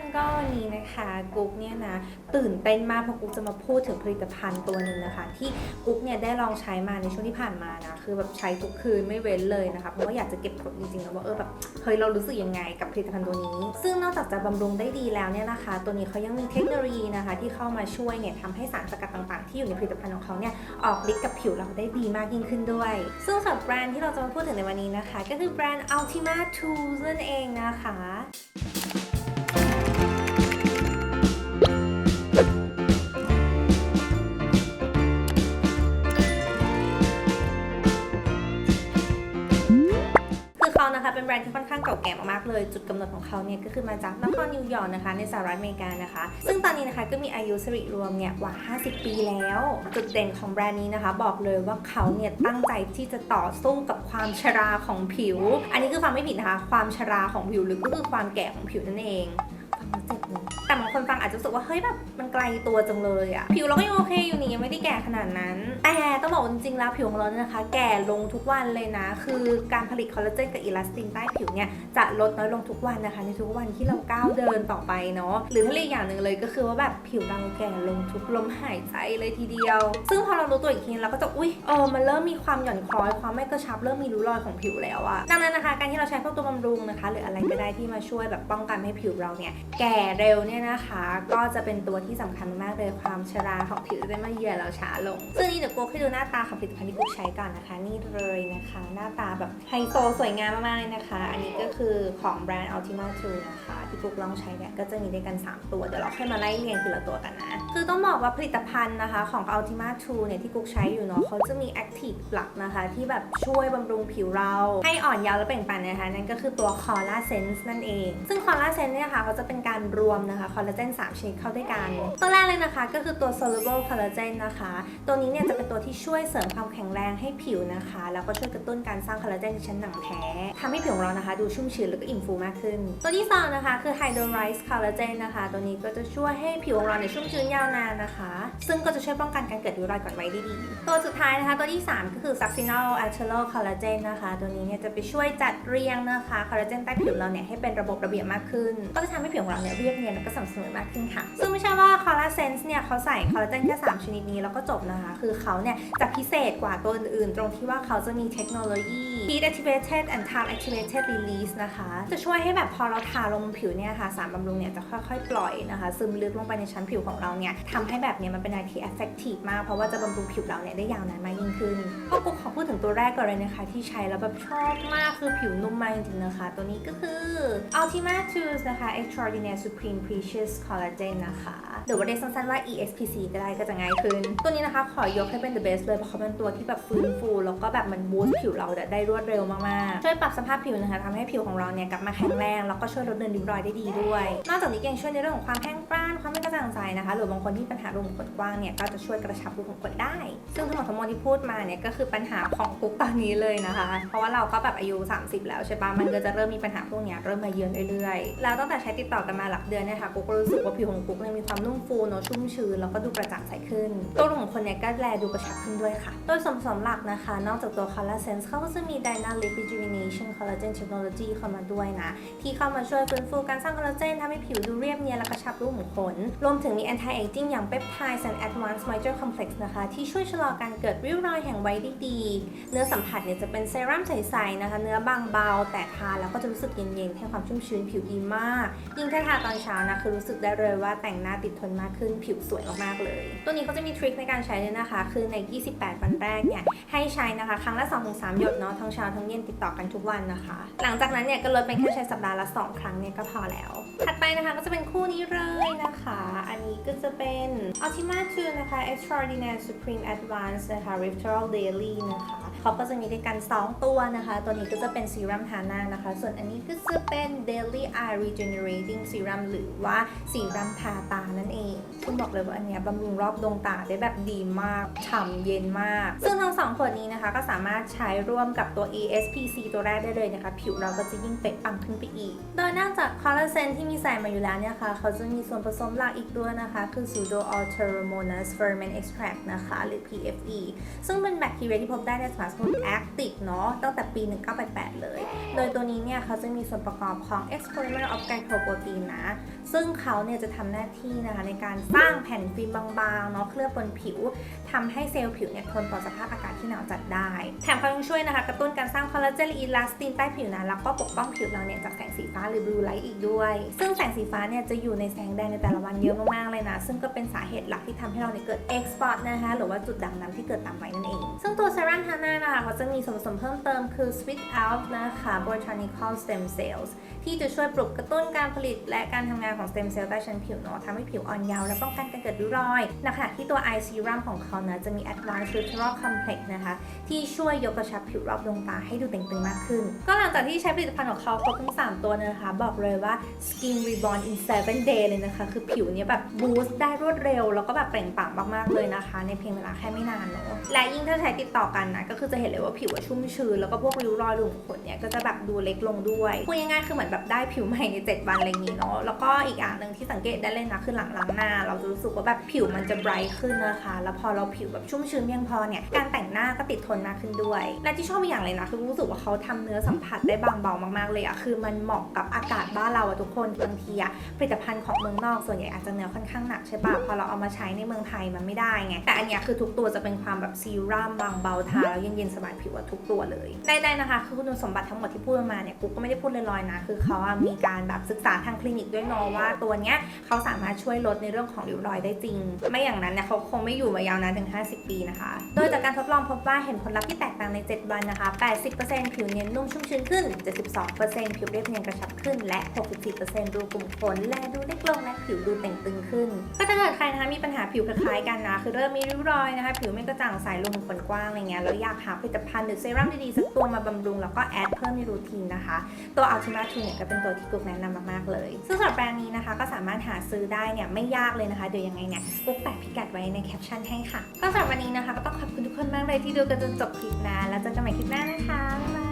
นก็วันนี้นะคะกุ๊กเนี่ยนะตื่นเต้นมากเพราะกุ๊กจะมาพูดถึงผลิตภัณฑ์ตัวหนึ่งนะคะ ที่กุ๊กเนี่ยได้ลองใช้มาในช่วงที่ผ่านมานะคือแบบใช้ทุกคืนไม่เว้นเลยนะคะเพราะว่าอยากจะเก็บผลจริงๆแล้วว่าเออแบบเฮ้ยเรารู้สึกยังไงกับผลิตภัณฑ์ตัวนี้ ซึ่งนอกจากจะบำรุงได้ดีแล้วเนี่ยนะคะ ตัวนี้เขายังมีเทคโนโลยีนะคะ ที่เข้ามาช่วยเนี่ยทำให้สารสกัดต่างๆ ที่อยู่ในผลิตภัณฑ์ของเขาเนี่ยออกฤทธิ์กับผิวเราได้ดีมากยิ่งขึ้นด้วย ซึ่งสำหรับแบรนด์ที่เราจะมาพูดถึงในวันนี้นะคะ ก็คือแบรนด์ Ultima Tools นั่นเองนะคะ เขานะคะเป็นแบรนด์ที่ค่อนข้างเก่าแก่มากๆเลย จุดกำเนิดของเขาเนี่ยก็คือมาจากนครนิวยอร์กนะคะในสหรัฐอเมริกานะคะ ซึ่งตอนนี้นะคะก็มีอายุสริรวมเนี่ยกว่า 50 ปีแล้ว จุดเด่นของแบรนด์นี้นะคะ บอกเลยว่าเขาเนี่ยตั้งใจที่จะต่อสู้กับความชราของผิว อันนี้คือความไม่ผิดนะคะ ความชราของผิวหรือก็คือความแก่ของผิวนั่นเองฟังแล้วเจ็บเลย จะรู้สึกว่าเฮ้ยแบบมันไกลตัวจังเลยอะผิวเราก็ยังโอเคอยู่นี่ยังไม่ได้แก่ขนาดนั้น แต่ต้องบอกจริงๆแล้วผิวของเราเนี่ยนะคะ แก่ลงทุกวันเลยนะ คือการผลิตคอลลาเจนกับอิลาสตินใต้ผิวเนี่ยจะลดน้อยลงทุกวันนะคะ ในทุกวันที่เราก้าวเดินต่อไปเนาะหรือถ้าเรียกอย่างหนึ่งเลยก็คือว่าแบบผิวเราแก่ลงทุกลมหายใจเลยทีเดียว ซึ่งพอเรารู้ตัวอีกทีเราก็จะอุ้ยเออมันเริ่มมีความหย่อนคล้อยความไม่กระชับเริ่มมีริ้วรอยของผิวแล้วอะดังนั้นนะคะ การที่เราใช้พวกตัวบำรุงนะคะ หรืออะไรก็ได้ที่มาช่วยแบบป้องกันให้ผิวเราเนี่ยแก่เร็วเนี่ยนะคะก็จะเป็นตัวที่สำคัญมากๆเลยความชราของผิวจะได้มาเยือนเราช้าลง ซึ่งนี่เดี๋ยวกูให้ดูหน้าตาของผลิตภัณฑ์ที่กูใช้ก่อนนะคะ นี่เลยนะคะ หน้าตาแบบไฮโซสวยงามมากๆเลยนะคะ อันนี้ก็คือของแบรนด์ Ultima 2นะคะ ที่กูลองใช้เนี่ยก็จะมีด้วยกัน 3 ตัว เดี๋ยวเราค่อยมาไล่เรียงทีละตัวกันนะ คือต้องบอกว่าผลิตภัณฑ์นะคะ ของ Ultima 2 เนี่ยที่กูใช้อยู่เนาะเขาจะมี Active หลักนะคะ ที่แบบช่วยบำรุงผิวเรา ให้อ่อนเยาว์และเปล่งปลั่นนะคะ นั่นก็คือตัว Colla Sense นั่นเอง ซึ่ง Colla Sense เนี่ยค่ะเขาจะเป็นการรวมนะคะคอลลาเจน3ชนิดเข้าด้วยกันตัวแรกเลยนะคะ ก็คือตัว soluble collagen นะคะ ตัวนี้เนี่ยจะเป็นตัวที่ช่วยเสริมความแข็งแรงให้ผิวนะคะ แล้วก็ช่วยกระตุ้นการสร้างคอลลาเจนในชั้นหนังแท้ทำให้ผิวของเรานะคะ ดูชุ่มชื้นแล้วก็อิ่มฟูมากขึ้น ตัวที่สองนะคะคือ hydrolyzed collagen นะคะ ตัวนี้ก็จะช่วยให้ผิวของเราเนี่ยชุ่มชื้นยาวนานนะคะ ซึ่งก็จะช่วยป้องกันการเกิดริ้วรอยก่อนวัยได้ดี ตัวสุดท้ายนะคะ ตัวที่ 3 ก็คือ succinyl altero collagen นะคะ ตัวนี้เนี่ยจะไปช่วยจัดเรียงนะคะคอลลาเจนใต้ผิวเราเนี่ยให้เป็นระบบระเบียบมากขึ้น ก็จะทำให้ผิวของเราเนี่ยเรียบเนียนแล้วก็สม่ำเสมอมากขึ้นค่ะ ซึ่งไม่ใช่ว่า Colla Sense เนี่ยเขาใส่คอลลาเจนแค่3ชนิดนี้แล้วก็จบนะคะ คือเขาเนี่ยจะพิเศษกว่าตัวอื่นๆ ตรงที่ว่าเขาจะมีเทคโนโลยี Heat Activated and Time Activated Release นะคะ จะช่วยให้แบบพอเราทาลงบนผิวเนี่ยค่ะ สารบำรุงเนี่ยจะค่อยๆ ปล่อยนะคะ ซึมลึกลงไปในชั้นผิวของเราเนี่ยทำให้แบบเนี้ยมันเป็นอะไรที่ effective มาก เพราะว่าจะบำรุงผิวเราเนี่ยได้ยาวนานมากยิ่งขึ้นก็กูขอพูดถึงตัวแรกก่อนเลยนะคะ ที่ใช้แล้วแบบชอบมากคือผิวนุ่มมากจริงๆนะคะ ตัวนี้ก็คือ Ultima Tools นะคะ Extraordinary Supreme Precious Collagen นะคะหรือว่าเรียกสั้นๆว่า ESPC ก็ได้ก็จะง่ายขึ้น ตัวนี้นะคะขอยกให้เป็น the best เลยเพราะเขาเป็นตัวที่แบบฟื้นฟู แล้วก็แบบมันบูสต์ผิวเราได้รวดเร็วมากๆ ช่วยปรับสภาพผิวนะคะทำให้ผิวของเราเนี่ยกลับมาแข็งแรง แล้วก็ช่วยลดเนินริ้วรอยได้ดีด้วย นอกจากนี้ยังช่วยในเรื่องของความแห้งกร้าน ความไม่กระจ่างใสนะคะ หรือบางคนที่ปัญหารูขุมขนกว้างเนี่ยก็จะช่วยกระชับรูขุมขนได้ ซึ่งทั้งหมดทั้งมวลที่พูดมาเนี่ยก็คือปัญหาของกุ๊กตอนนี้เลยนะคะ เพราะว่าเราก็แบบอายุ 30 แล้วใช่ปะมันก็จะเริ่มมีปัญหาพวกเนี้ยเริ่มมาเยือนเรื่อยๆ แล้วตั้งแต่ใช้ติดต่อกันมาหลักเดือนเนี่ยค่ะกุ๊กก็รู้สึกว่าผิวของกุ๊กเนี่ยมีความนุ่มฟูเนอะชุ่มชื้นแล้วก็ดูกระจ่างใสขึ้น ตัวรูขุมขนเนี่ยก็แลดูกระชับขึ้นด้วยค่ะ โดยส่วนผสมหลักนะคะ นอกจากตัว Color Sense เขาก็จะมี Dynamic Rejuvenation Collagen Technology เข้ามาด้วยนะ ที่เข้ามาช่วยฟื้นฟูการสร้างคอลลาเจนทำให้ผิวดูเรียบเนียนและกระชับรูขุมขน รวมถึงมี anti aging อย่าง Peptides and Advanced Moisture Complex นะคะ ที่ช่วยชะลอการเกิดริ้วรอยแห่งวัยได้ดี เนื้อสัมผัสเนี่ยจะเป็นเซรั่มใสๆนะคะ เนื้อบางเบา แต่ทาแล้วก็จะรู้สึกเย็นๆให้ความชุ่มชื้นผิวดีมาก ยิ่งถ้าทาตอนเช้านะคือรู้สึกได้เลยว่าแต่งหน้าติดทนมากขึ้นผิวสวยมากๆเลย ตัวนี้เขาจะมีทริคในการใช้ด้วยนะคะ คือใน 28 วันแรกเนี่ยให้ใช้นะคะ ครั้งละ 2-3 หยดเนาะทั้งเช้าทั้งเย็นติดต่อกันทุกวันนะคะ หลังจากนั้นเนี่ยก็ลดเป็นแค่ใช้สัปดาห์ละ 2 ครั้งเนี่ยก็พอแล้ว ถัดไปนะคะก็จะเป็นคู่นี้เลยนะคะ อันนี้ก็จะเป็น Ultima 2 นะคะ Extraordinary Supreme Advanced นะคะ Reptoral Daily นะคะ เขาก็จะมีด้วยกัน 2 ตัวนะคะ ตัวนี้ก็จะเป็นซีรัมทาหน้านะคะ ส่วนอันนี้ก็จะเป็น Daily Eye Regenerating Serum หรือว่าซีรัมทาตานั่นเอง คุณบอกเลยว่าอันเนี้ยบำรุงรอบดวงตาได้แบบดีมาก ฉ่ำเย็นมาก ซึ่งทั้งสองขวดนี้นะคะ ก็สามารถใช้ร่วมกับตัว ESPC ตัวแรกได้เลยนะคะ ผิวเราก็จะยิ่งเป๊ะปังขึ้นไปอีก โดยนอกจากคอลลาเจนที่มีใส่มาอยู่แล้วเนี่ยค่ะ เขาจะมีส่วนผสมหลักอีกด้วยนะคะ คือ pseudo alteromonas ferment extract นะคะ หรือ PFE ซึ่งเป็นแบคทีเรียที่พบได้ในสม Smooth Active เนาะตั้งแต่ปี 1988 เลย โดยตัวนี้เนี่ยเขาจะมีส่วนประกอบของ Expolymer of Glycoprotein นะ ซึ่งเขาเนี่ยจะทำหน้าที่นะคะในการสร้างแผ่นฟิล์มบางๆเนาะเคลือบบนผิวทำให้เซลล์ผิวเนี่ยทนต่อสภาพอากาศที่หนาวจัดได้ แถมเขายังช่วยนะคะ กระตุ้นการสร้างคอลลาเจนและอีลาสตินใต้ผิวนะแล้วก็ปกป้องผิวเราเนี่ยจากแสงสีฟ้าหรือบลูไลท์อีกด้วย ซึ่งแสงสีฟ้าเนี่ยจะอยู่ในแสงแดดในแต่ละวันเยอะมากๆเลยนะ ซึ่งก็เป็นสาเหตุหลักที่ทำให้เราเนี่ยเกิด X spot นะคะหรือว่าจุดด่างดำที่เกิดตามวัยนั่นเอง ซึ่งตัวเซรั่มทาน้านะคะเขาจะมีส่วนผสมเพิ่มเติมคือ Sweet Out นะคะ Botanical Stem Cells ที่จะช่วยปลุกกระตุ้นการผลิต และการทำงานของ stem cell ใต้ชั้นผิวเนาะทำให้ผิวอ่อนเยาว์และป้องกันการเกิดริ้วรอยในขณะที่ตัว eye serum ของเขานะจะมี advanced structural complex นะคะ ที่ช่วยยกกระชับผิวรอบดวงตาให้ดูเต่งตึงมากขึ้น ก็หลังจากที่ใช้ผลิตภัณฑ์ของเขาครบทั้ง 3 ตัวนะคะ บอกเลยว่า skin reborn in 7 day เลยนะคะ คือผิวเนี้ยแบบ boost ได้รวดเร็ว แล้วก็แบบเปล่งปลั่งมากๆเลยนะคะ ในเพียงเวลาแค่ไม่นานเนาะและยิ่งถ้าใช้ติดต่อกันนะก็คือจะเห็นเลยว่าผิวอะชุ่มชื้นแล้วก็พวกริ้วรอยหลุมขนเนี่ยก็จะแบบดูเล็กลงด้วยพูดง่ายๆคือเหมือนแบบได้ผิวใหม่ใน 7 วันอะไรอย่างนี้เนาะแล้วก็อีกอย่างหนึ่งที่สังเกตได้เลยนะคือหลังล้างหน้า เราจะรู้สึกว่าแบบผิวมันจะไบรท์ขึ้นนะคะ แล้วพอเราผิวแบบชุ่มชื้นเพียงพอเนี่ยการแต่งหน้าก็ติดทนมากขึ้นด้วย และที่ชอบอีกอย่างเลยนะคือรู้สึกว่าเขาทำเนื้อสัมผัสได้บางเบามากๆเลยอะคือมันเหมาะกับอากาศบ้านเราอะทุกคนบางทีอะผลิตภัณฑ์ของเมืองนอกส่วนใหญ่อาจจะเนื้อค่อนข้างหนักใช่ปะพอเราเอามาใช้ในเมืองไทยมันไม่ได้ไงแต่อันเนี้ยคือทุกตัวจะเป็นความแบบซีรั่มบางเบาทาแล้วเย็นๆสบายผิวอะทุกตัวเลยได้ๆนะคะ คือคุณสมบัติทั้งหมดที่พูดมาเนี่ยกูก็ไม่ได้พูดลอยๆนะคือเขาอะมีการแบบศึกษาทางคลินิกด้วยเนาะว่าตัวเนี้ยเขาสามารถช่วยลดในเรื่องของริ้วรอยได้จริง ไม่อย่างนั้นเนี่ยเขาคงไม่อยู่มายาวนานถึง 50 ปีนะคะ โดยจากการทดลองพบว่าเห็นผลลัพธ์ที่แตกต่างใน 7 วันนะคะ 80%ผิวเนียนนุ่มชุ่มชื้นขึ้น 72%ผิวเรียบเนียนกระชับขึ้น และ 64%รูขุมขนและดูเล็กลงและผิวดูเต่งตึงขึ้น ก็ถ้าเกิดใครนะคะมีปัญหาผิวคล้ายๆกันนะคือเริ่มมีริ้วรอยนะคะ ผิวไม่กระจ่างใสรูขุมขนกว้างอะไรเงี้ยแล้วอยากหาผลิตภัณฑ์หรือเซรั่มดีๆสักตัวมาบำรุงแล้วก็แอดเพิ่มในรูทีนนะคะ ตัว Ultima 2เนี่ยก็เป็นตัวที่กุ๊กแนะนำมากๆเลย ซึ่งสำหรับแบรนด์นี้นะคะ ก็สามารถหาซื้อได้เนี่ยไม่ยากเลยนะคะเดี๋ยวยังไงเนี่ยกุ๊กแปะพิกัดไว้ในแคปชั่นให้ค่ะก็สำหรับวันนี้นะคะก็ต้องขอบคุณทุกคนมากเลยที่ดูกันจนจบคลิปนะแล้วเจอกันใหม่คลิปหน้านะคะ